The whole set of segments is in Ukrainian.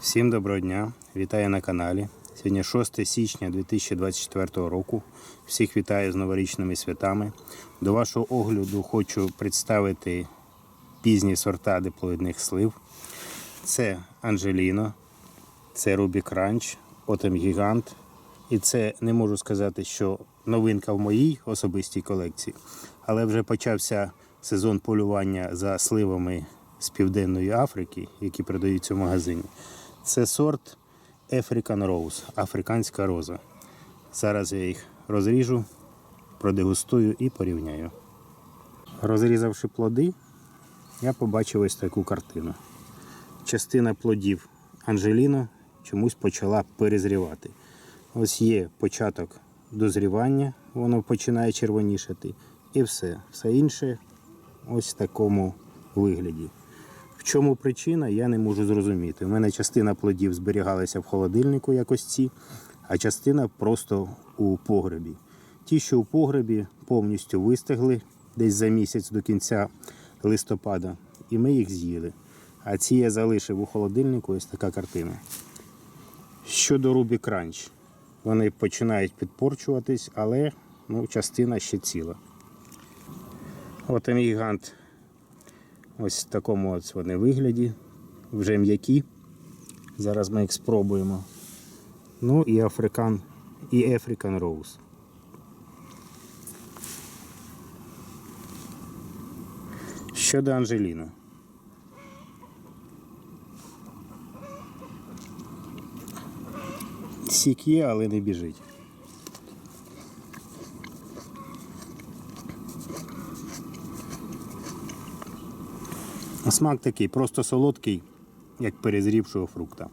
Всім доброго дня! Вітаю на каналі. Сьогодні 6 січня 2024 року. Всіх вітаю з новорічними святами. До вашого огляду хочу представити пізні сорта диплоїдних слив. Це Анджеліно, це Рубік Ранч, Отем Гігант. І це не можу сказати, що новинка в моїй особистій колекції, але вже почався сезон полювання за сливами з Південної Африки, які продаються в магазині. Це сорт African Rose, африканська роза. Зараз я їх розріжу, продегустую і порівняю. Розрізавши плоди, я побачив ось таку картину. Частина плодів Анжеліно чомусь почала перезрівати. Ось є початок дозрівання, воно починає червонішати. І все. Все інше ось в такому вигляді. В чому причина, я не можу зрозуміти. У мене частина плодів зберігалася в холодильнику, якось ці, а частина просто у погребі. Ті, що у погребі, повністю вистигли десь за місяць до кінця листопада, і ми їх з'їли. А ці я залишив у холодильнику, ось така картина. Щодо Рубі Кранч, вони починають підпорчуватись, але ну, частина ще ціла. От гігант ось в такому ось вони вигляді, вже м'які. Зараз ми їх спробуємо. Ну і Африкан, і African Rose. Щодо Анжеліна. Сік є, але не біжить. Смак такий, просто солодкий, як перезрівшого фрукта.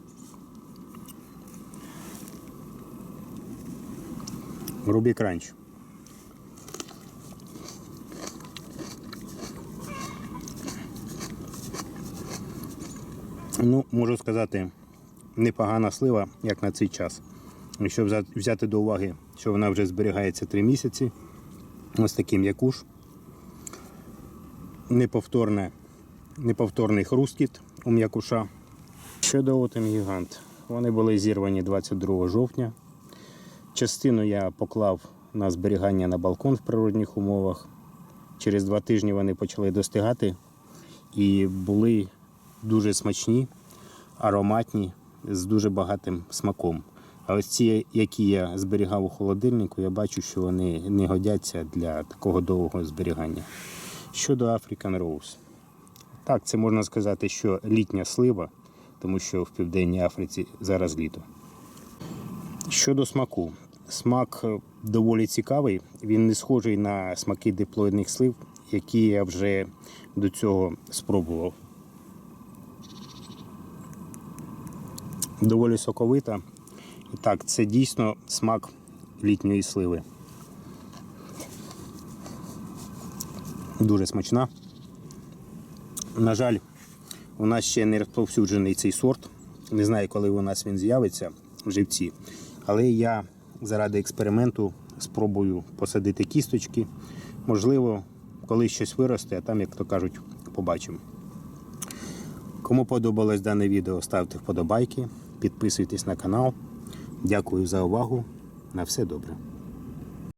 Рубі кранч. Ну, можу сказати, непогана слива, як на цей час. Якщо взяти до уваги, що вона вже зберігається 3 місяці, ось такий м'якуш. Неповторне неповторний хрускіт у м'якуша. Щодо отем гігант, вони були зірвані 22 жовтня. Частину я поклав на зберігання на балкон в природних умовах. Через два тижні вони почали достигати і були дуже смачні, ароматні, з дуже багатим смаком. А ось ці, які я зберігав у холодильнику, я бачу, що вони не годяться для такого довгого зберігання. Щодо African Rose. Так, це можна сказати, що літня слива, тому що в Південній Африці зараз літо. Щодо смаку, смак е, доволі цікавий. Він не схожий на смаки диплоїдних слив, які я вже до цього спробував. Доволі соковита. І так, це дійсно смак літньої сливи. Дуже смачна. На жаль, у нас ще не розповсюджений цей сорт. Не знаю, коли у нас він з'явиться в живці. Але я заради експерименту спробую посадити кісточки. Можливо, коли щось виросте, а там, як то кажуть, побачимо. Кому подобалось дане відео, ставте вподобайки, підписуйтесь на канал. Дякую за увагу. На все добре.